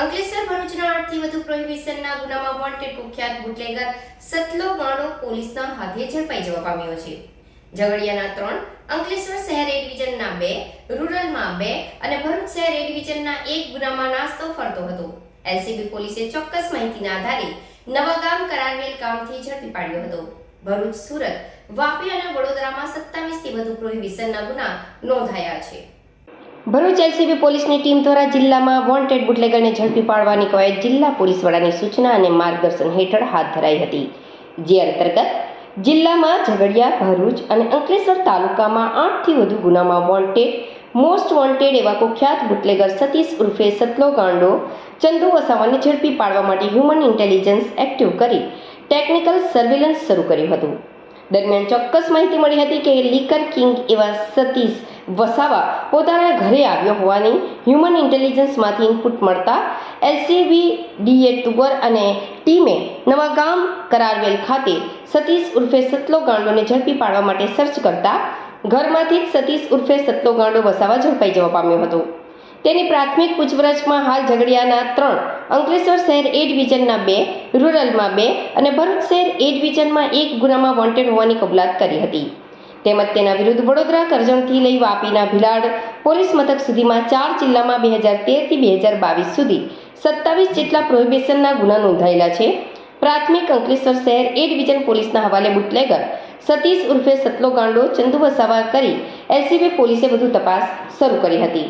અંકલેશ્વર ભરૂચના આઠથી વધુ પ્રોહિબિશનના ગુનામાં વોન્ટેડ કુખ્યાત બુટલેગર સતલો ગાણો પોલીસના હાથે ઝડપાઈ જવા પામ્યો છે. ઝઘડિયાના ત્રણ, અંકલેશ્વર શહેર એ ડિવિઝનના બે, રૂરલમાં બે અને ભરૂચ શહેર એ ડિવિઝનના એક ગુનામાં નાસ્તો ફરતો હતો. એલસીબી પોલીસે ચોક્કસ માહિતીના આધારે નવાગામ કરારવેલ ગામથી ઝડપી પાડ્યો હતો. ભરૂચ, સુરત, વાપી અને વડોદરામાં સત્તાવીસથી વધુ પ્રોહિબિશનના ગુના નોંધાયા છે. ભરૂચ એલસીબી પોલીસની ટીમ દ્વારા જિલ્લામાં વોન્ટેડ બુટલેગરને ઝડપી પાડવાની કવાયત જિલ્લા પોલીસ વડાની સૂચના અને માર્ગદર્શન હેઠળ હાથ ધરાઈ હતી. જે અંતર્ગત જિલ્લામાં ઝઘડિયા, ભરૂચ અને અંકલેશ્વર તાલુકામાં આઠથી વધુ ગુનામાં વોન્ટેડ, મોસ્ટ વોન્ટેડ એવા કુખ્યાત બુટલેગર સતીશ ઉર્ફે સતલો ગાંડો, ચંદુ વસાવાને ઝડપી પાડવા માટે હ્યુમન ઇન્ટેલિજન્સ એક્ટિવ કરી ટેકનિકલ સર્વેલન્સ શરૂ કર્યું હતું. દરમિયાન ચોક્કસ માહિતી મળી હતી કે લીકર કિંગ એવા સતીશ વસાવા પોતાના ઘરે આવ્યો હોવાની હ્યુમન ઇન્ટેલિજન્સમાંથી ઇનપુટ મળતા એલસીબી ડીએ તુબર અને ટીમે નવાગામ કરારવેલ ખાતે સતીશ ઉર્ફે સતલો ગાંડોને ઝડપી પાડવા માટે સર્ચ કરતા ઘરમાંથી જ સતીશ ઉર્ફે સતલો ગાંડો વસાવા ઝડપાઈ જવા પામ્યો હતો. તેની પ્રાથમિક પૂછપરછમાં હાલ ઝઘડિયાના ત્રણ, અંકલેશ્વર શહેર એ ડિવિઝનના બે, રૂરલમાં બે અને ભરૂચ શહેર એ ડિવિઝનમાં એક ગુનામાં વોન્ટેડ હોવાની કબૂલાત કરી હતી. તેમજ તેના વિરુદ્ધ વડોદરા કરજણથી લઈ વાપીના ભિલાડ પોલીસ મથક સુધીમાં ચાર જિલ્લામાં બે હજાર તેરથી બે હજાર બાવીસ સુધી સત્તાવીસ જેટલા પ્રોહિબિશનના ગુના નોંધાયેલા છે. પ્રાથમિક અંકલેશ્વર શહેર એ ડિવિઝન પોલીસના હવાલે બુટલેગર સતીશ ઉર્ફે સતલો ગાંડો ચંદુ વસાવા કરી એલસીબી પોલીસે વધુ તપાસ શરૂ કરી હતી.